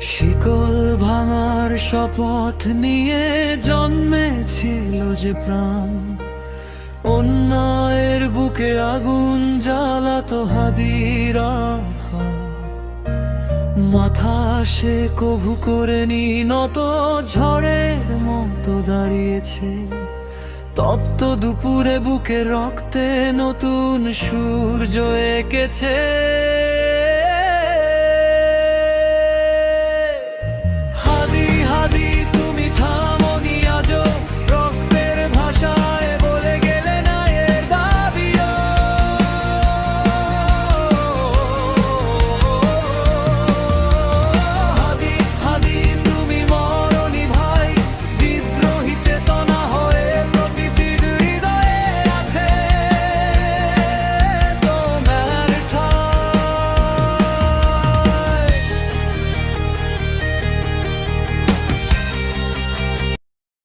শিকল ভাঙার শপথ নিয়ে জন্মেছিল যে প্রাণ। অন্যায়ের বুকে আগুন জ্বালাতো হাদিরা। মাথা সে কভু করে নি নত ঝড়ের মতো দাঁড়িয়েছে। তপ্ত দুপুরে বুকে রক্তে নতুন সূর্য এঁকেছে।